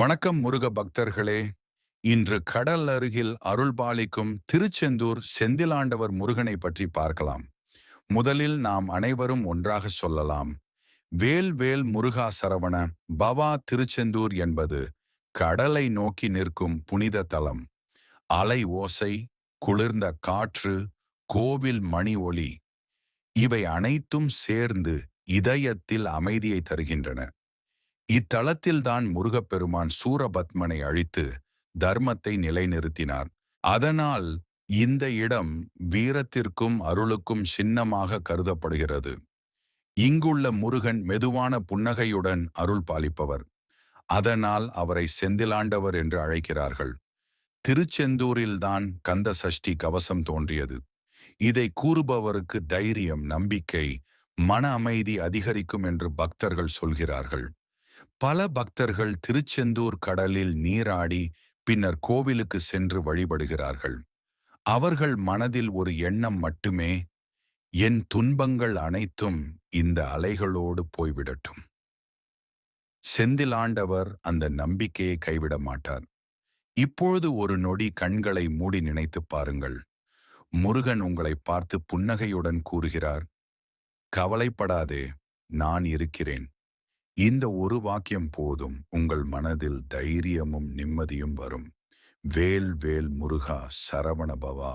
வணக்கம் முருக பக்தர்களே. இன்று கடல் அருகில் அருள்பாலிக்கும் திருச்செந்தூர் செந்திலாண்டவர் முருகனை பற்றி பார்க்கலாம். முதலில் நாம் அனைவரும் ஒன்றாக சொல்லலாம். வேல் வேல் முருகா சரவண பவா திருச்செந்தூர் என்பது கடலை நோக்கி நிற்கும் புனித தலம். அலை ஓசை குளிர்ந்த காற்று கோவில் மணி ஒளி. இவை அனைத்தும் சேர்ந்து இதயத்தில் அமைதியை தருகின்றன. இத்தலத்தில்தான் முருகப்பெருமான் சூரபத்மனை அழித்து தர்மத்தை நிலைநிறுத்தினார். அதனால் இந்த இடம் வீரத்திற்கும் அருளுக்கும் சின்னமாக கருதப்படுகிறது. இங்குள்ள முருகன் மெதுவான புன்னகையுடன் அருள் பாலிப்பவர். அதனால் அவரை செந்திலாண்டவர் என்று அழைக்கிறார்கள். திருச்செந்தூரில்தான் கந்த சஷ்டி கவசம் தோன்றியது. இதை கூறுபவருக்கு தைரியம் நம்பிக்கை மன அமைதி அதிகரிக்கும் என்று பக்தர்கள் சொல்கிறார்கள். பல பக்தர்கள் திருச்செந்தூர் கடலில் நீராடி பின்னர் கோவிலுக்கு சென்று வழிபடுகிறார்கள். அவர்கள் மனதில் ஒரு எண்ணம் மட்டுமே என் துன்பங்கள் அனைத்தும் இந்த அலைகளோடு போய்விடட்டும். செந்திலாண்டவர் அந்த நம்பிக்கையை கைவிட மாட்டார். இப்பொழுது ஒரு நொடி கண்களை மூடி நினைத்து பாருங்கள். முருகன் உங்களை பார்த்து புன்னகையுடன் கூறுகிறார் கவலைப்படாதே நான் இருக்கிறேன். இந்த ஒரு வாக்கியம் போதும் உங்கள் மனதில் தைரியமும் நிம்மதியும் வரும். வேல் வேல் முருகா சரவணபவா.